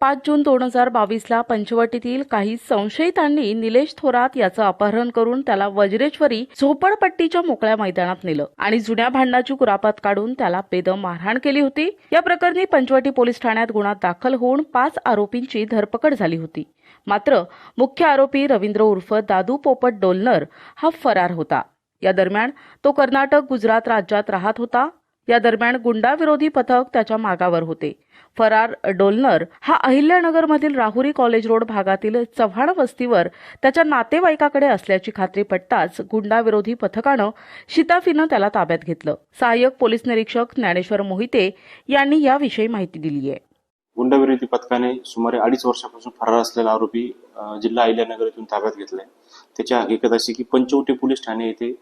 पाच जून दोन हजार बावीसला पंचवटीतील काही संशयितांनी निलेश थोरात याचं अपहरण करून त्याला वज्रेश्वरी झोपडपट्टीच्या मोकळ्या मैदानात नेलं आणि जुन्या भांडणाची कुरापत काढून त्याला बेदम मारहाण केली होती. या प्रकरणी पंचवटी पोलीस ठाण्यात गुन्हा दाखल होऊन पाच आरोपींची धरपकड झाली होती. मात्र मुख्य आरोपी रवींद्र उर्फ दादू पोपट डोलनर हा फरार होता. या दरम्यान तो कर्नाटक गुजरात राज्यात राहत होता. या दरम्यान गुंडाविरोधी पथक त्याच्या मागावर होते. फरार डोलनर हा अहिल्यानगरमधील राहुरी कॉलेज रोड भागातील चव्हाण वस्तीवर त्याच्या नातेवाईकाकडे असल्याची खात्री पटताच गुंडाविरोधी पथकानं शिताफीनं त्याला ताब्यात घेतलं. सहाय्यक पोलीस निरीक्षक ज्ञानेश्वर मोहिते यांनी याविषयी माहिती दिली आहे. गुंडविरोधी पथकाने सुमारे अडीच वर्षापासून फरार असलेला आरोपी जिल्हा अहिल्यानगर येथून ताब्यात घेतलाय. त्याची हकीकत अशी की पंचवटी पोलीस ठाणे येथे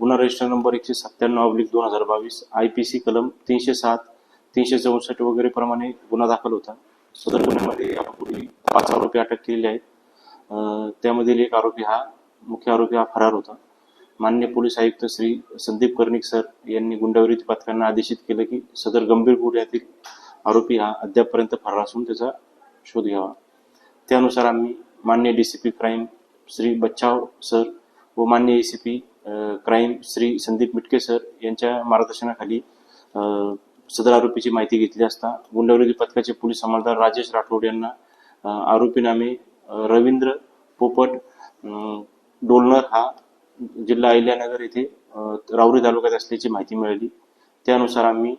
गुन्हा रजिस्टर नंबर एकशे सत्त्याण्णव अब्लिक दोन हजार बावीस आय पी सी कलम तीनशे सात तीनशे चौसष्ट वगैरे प्रमाणे गुन्हा दाखल होता. सदर गुन्ह्यामध्ये यापूर्वी पाच आरोपी अटक केलेले आहेत. त्यामधील एक आरोपी हा मुख्य आरोपी हा फरार होता. मान्य पोलीस आयुक्त श्री संदीप कर्णिक सर यांनी गुंडाविरोधी पथकांना आदेशित केलं की सदर गंभीर गुन्ह्यातील आरोपी हा अद्यापपर्यंत फरार असून त्याचा शोध घ्यावा. त्यानुसार आम्ही मान्य D C P crime Shri Bachchav sir व मान्य A C P crime Shri Sandeep Mitke sir यांच्या मार्गदर्शनाखाली सदर आरोपीची माहिती घेतली असता गुंडविरोधी पथकाचे पोलीस अंमलदार राजेश राठोड यांना आरोपी नामे रवींद्र पोपट डोलनर हा जिल्हा अहिल्यानगर येथे राहुरी तालुक्यात असल्याची माहिती मिळाली. त्यानुसार आम्ही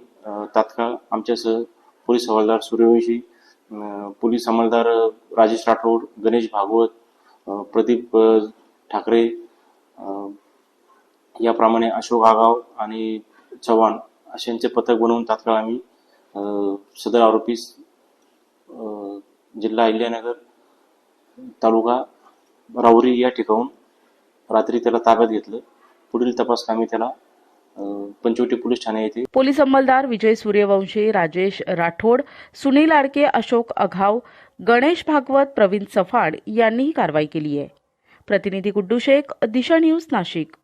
तात्काळ आमच्यासह पोलीस हवालदार सूर्यवंशी पोलीस अंमलदार राजेश राठोड गणेश भागवत प्रदीप ठाकरे याप्रमाणे अशोक आगाव आणि चव्हाण अशांचे पथक बनवून तात्काळ आम्ही सदर आरोपीस जिल्हा अहिल्यानगर तालुका राऊरी या ठिकाणून रात्री त्याला ताब्यात घेतलं. पुढील तपास आम्ही त्याला पंचवटी पोलीस ठाणे येथे पोलीस अंमलदार विजय सूर्यवंशी राजेश राठोड सुनील आडके अशोक अघाव गणेश भागवत प्रवीण चव्हाण यांनी ही कारवाई केली आहे. प्रतिनिधी गुड्डू शेख दिशा न्यूज नाशिक.